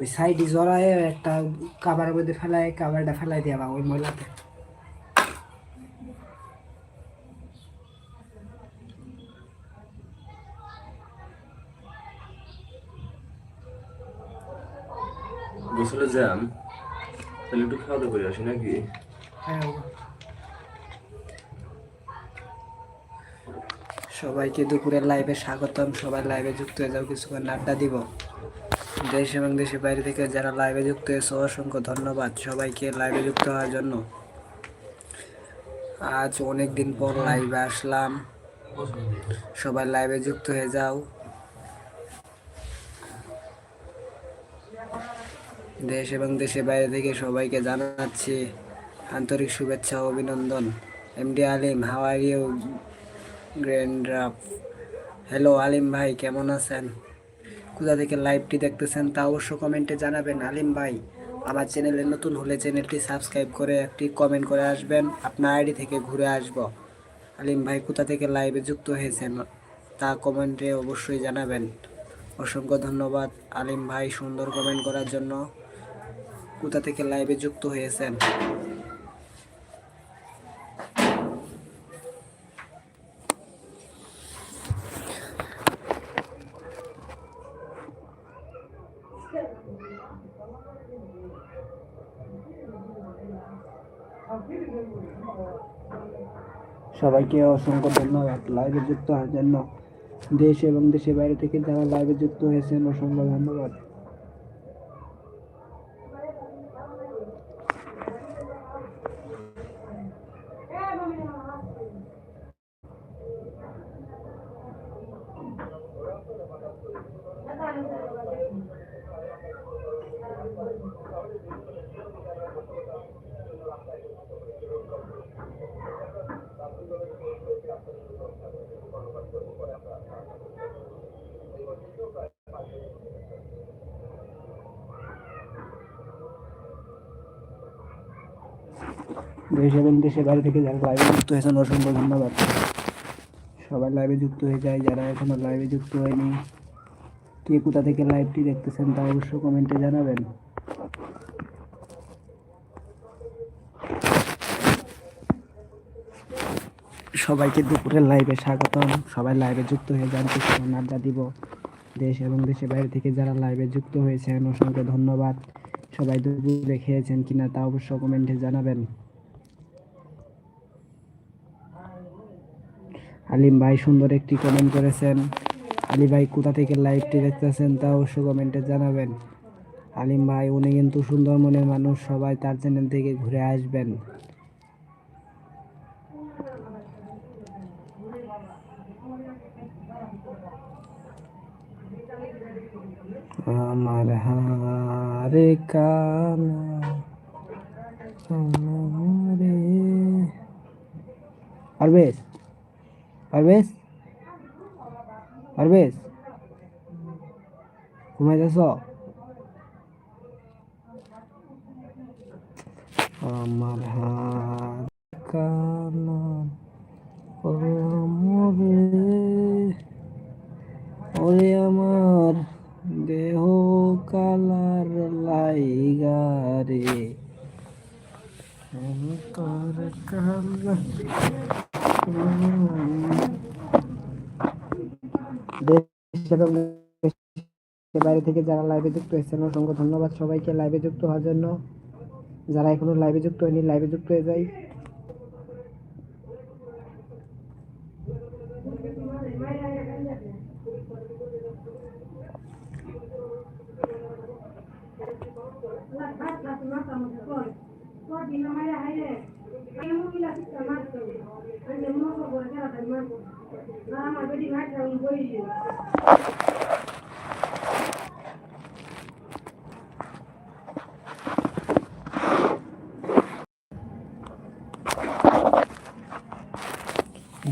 ওই সাইডে জড়ায় একটা কাবারের মধ্যে ফেলায় কাবারটা ফেলাই দেওয়া ওই ময়লাতে। গোসলে যান তাহলে একটু খাওয়া দাওয়া করে আসি নাকি? হ্যাঁ সবাইকে দুপুরের লাইভে স্বাগতম। সবাই লাইভে যুক্ত হয়ে যাও, কিছুক্ষণ আড্ডা দিব। দেশ এবং দেশের বাইরে থেকে যারা লাইভে যুক্ত হয়েছে, অসংখ্য ধন্যবাদ সবাইকে লাইভে যুক্ত হওয়ার জন্য। আজ অনেক দিন পর লাইভে আসলাম। সবাই লাইভে যুক্ত হয়ে যাও। দেশ এবং দেশের বাইরে থেকে সবাইকে জানাচ্ছি আন্তরিক শুভেচ্ছা অভিনন্দন। MD Alim how are you গ্র্যান্ড্রাফ hello Alim ভাই, কেমন আছেন? কোথা থেকে লাইভটি দেখতেছেন তা অবশ্য কমেন্টে জানাবেন। আলিম ভাই, আমার চ্যানেলে নতুন হলে চ্যানেলটি সাবস্ক্রাইব করে একটি কমেন্ট করে আসবেন। আপনার আইডি থেকে ঘুরে আসব। আলিম ভাই, কোথা থেকে লাইভে যুক্ত হয়েছেন তা কমেন্টে অবশ্যই জানাবেন। অসংখ্য ধন্যবাদ আলিম ভাই, সুন্দর কমেন্ট করার জন্য। কোথা থেকে লাইভে যুক্ত হয়েছেন? সবাইকে অসংখ্য ধন্যবাদ। লাইভে যুক্ত হওয়ার জন্য দেশ এবং দেশের বাইরে থেকে যারা লাইভে যুক্ত হয়েছেন, অসংখ্য ধন্যবাদ। থেকে যারা যুক্ত ধন্যবাদ। সবাই লাইভে যুক্ত হয়ে যায় যারা এখনও লাইভে যুক্ত হয়নি কে কোথা থেকে লাইভটি দেখতেছেন তা অবশ্যই কমেন্টে জানাবেন। সবাইকে দুপুরের লাইভে স্বাগতম। সবাই লাইভে যুক্ত হয়ে কিছুক্ষণ আড্ডা দিব দেশ এবং দেশের বাইরে থেকে যারা লাইভে যুক্ত হয়েছেন, অসংখ্য ধন্যবাদ। সবাই দুপুরে খেয়েছেন কিনা তা অবশ্য কমেন্টে জানাবেন। আলিম ভাই সুন্দর একটি কমেন্ট করেছেন। আলী ভাই কোথা থেকে লাইভটি দেখতেছেন তা অবশ্য কমেন্টে জানাবেন। আলিম ভাই, উনি কিন্তু সুন্দর মনের মানুষ, সবাই তার চ্যানেল থেকে ঘুরে আসবেন। আমার হারে কানা, আমারে পারবেশ পারবেশ পারবেশ ঘুমাই যাস আমার হাত কানা মরে ওরে আমার দেহ কালার লাইগারে তোর কালা দেশ এবং বাইরে থেকে যারা লাইভে যুক্ত হয়েছেন, অসংখ্য ধন্যবাদ সবাইকে। লাইভে যুক্ত হওয়ার জন্য যারা এখনও লাইভে যুক্ত হয়নি লাইভে যুক্ত হয়ে যায়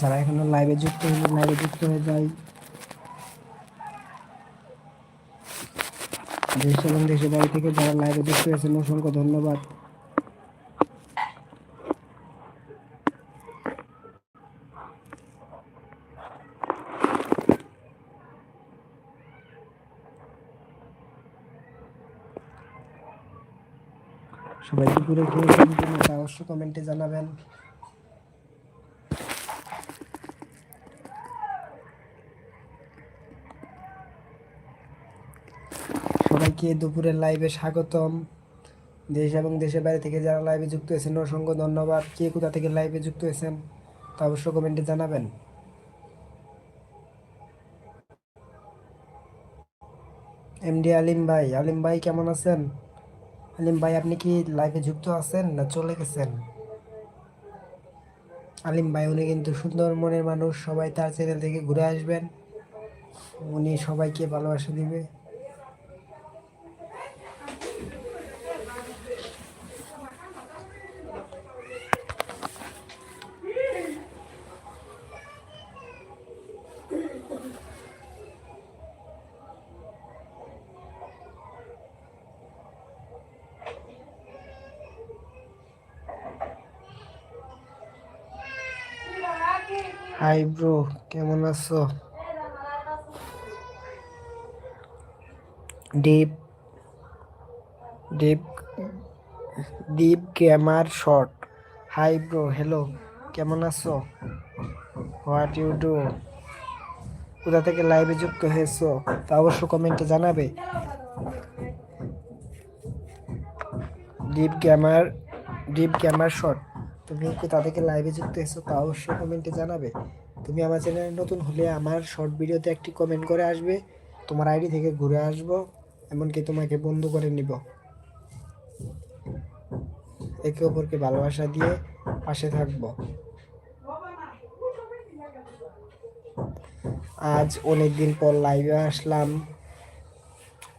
যারা এখনও লাইভে যুক্ত হয়নি লাইভে যুক্ত হয়ে যায় দেশ এবং দেশের বাড়ি থেকে যারা লাইভে যুক্ত হয়েছেন অসংখ্য ধন্যবাদ। সবাই দুপুরে খেয়েছেন কিনা তা অবশ্যই কমেন্টে জানাবেন। সবাইকে দুপুরের লাইভে স্বাগতম। দেশ এবং দেশের বাইরে থেকে যারা লাইভে যুক্ত হয়েছেন, অসংখ্য ধন্যবাদ। কে কোথা থেকে লাইভে যুক্ত হয়েছেন, তা অবশ্যই কমেন্টে জানাবেন। এমডি আলিম ভাই আলিম ভাই কেমন আছেন? আলিম ভাই, আপনি কি লাইভে যুক্ত আছেন না চলে গেছেন? আলিম ভাই, উনি কিন্তু সুন্দর মনের মানুষ, সবাই তার চ্যানেল থেকে ঘুরে আসবেন। উনি সবাইকে ভালোবাসা দিবে। হাই ব্রো, কেমন আছো? Deep Deep Deep Gamer Shot. Hi bro, hello, কেমন আছো? What you do? কোথা থেকে লাইভে যুক্ত হয়েছো তা অবশ্য কমেন্টে জানাবে। Deep Gamer Deep Gamer Shot. তুমি কোথা তাদেরকে লাইভে যুক্ত হয়েছো তা অবশ্যই কমেন্টে জানাবে। তুমি আমার চ্যানেলে নতুন হলে আমার শর্ট ভিডিওতে একটি কমেন্ট করে আসবে। তোমার আইডি থেকে ঘুরে আসব, এমনকি তোমাকে বন্ধু করে নিব। একে অপরকে ভালোবাসা দিয়ে পাশে থাকব। আজ অনেক দিন পর লাইভে আসলাম।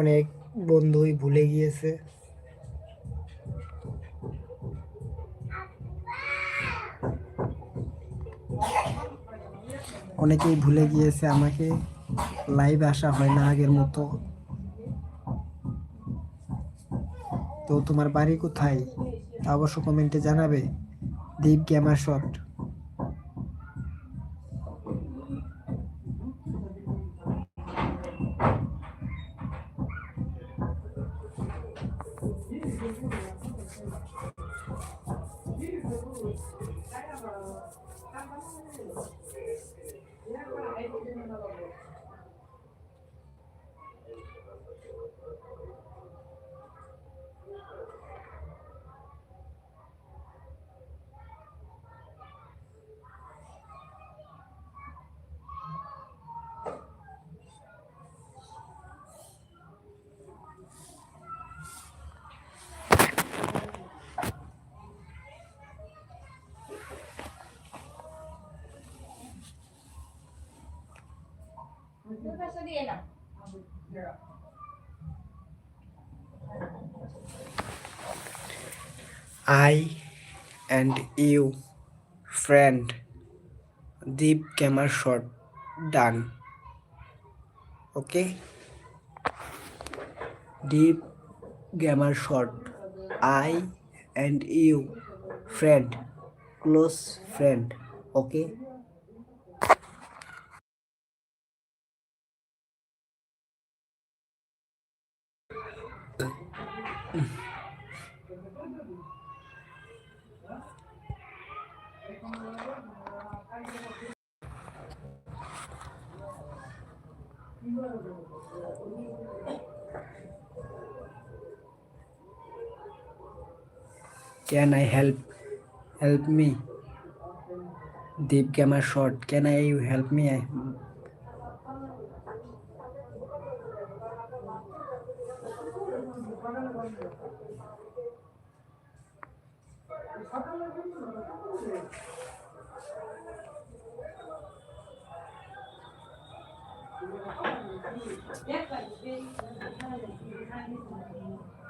অনেক বন্ধুই ভুলে গিয়েছে। অনেকেই ভুলে গিয়েছে আমাকে। লাইভ আসা হয় না আগের মতো। তো তোমার বাড়ি কোথায়? তা অবশ্য কমেন্টে জানাবে। Deep Gamer Shot. I and you, friend, deep camera shot done. Okay, deep camera shot. I and you, friend, close friend. Okay. Can I help? Help me. Deep camera shot. Can I help me? I... ที่เด็กกว่าเด็กจะทำอะไรที่ท่านไม่สนใจ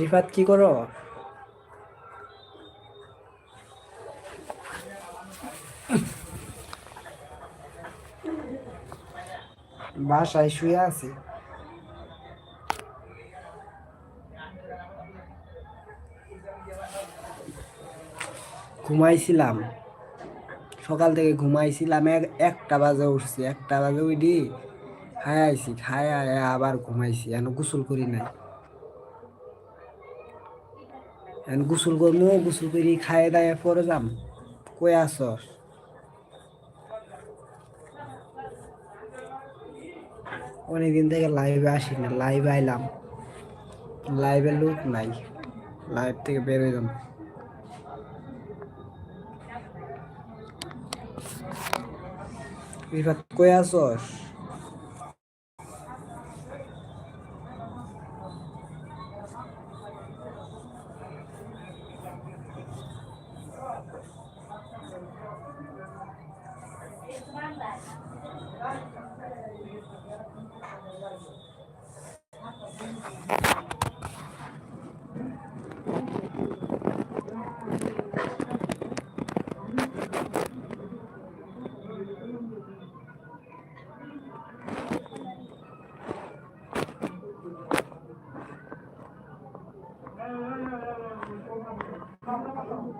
Rifat, কি করো? বাসায় শুয়ে আছি। ঘুমাইছিলাম। সকাল থেকে ঘুমাইছিলাম, এক একটা বাজে উঠছি, একটা বাজে উঠি খাই আইছি খাই আবার ঘুমাইছি, এখন গোসল করি নাই। গোসল করব গোসল করি খাই দায় পরে যাম। কই আসস অনেকদিন থেকে লাইভে আসি না, লাইভে আইলাম। লাইভে লোক নাই, লাইভ থেকে বের রিফাত, কই আসস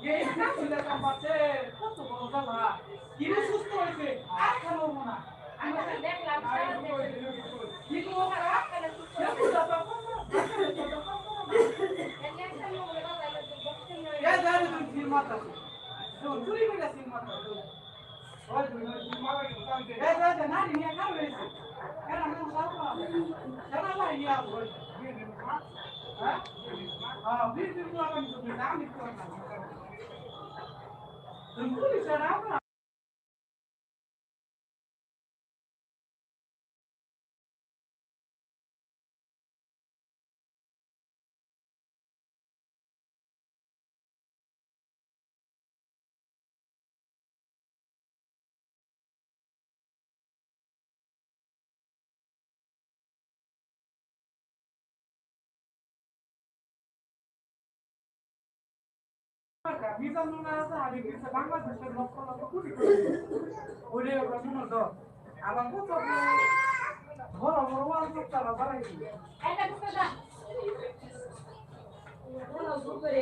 ये इतना সুন্দর কাম পাচ্ছে কত বড় কথা কিরে সুস্থ হইছে আর খাবো না আমি তো দেখলাম কি তো ওরা কেন সুস্থ হইছে ये जा रही तुम फिर माता जो चुरी में जा फिर माता और फिर माता के काम दे ये जा जा ना नहीं कर रही Não, não, não, não, বাংলাদেশের লক্ষ লক্ষ কোটি ওরে ওরা শুনো তো আবার কত বড় বড় ওয়াল তারা বাড়াইছে কই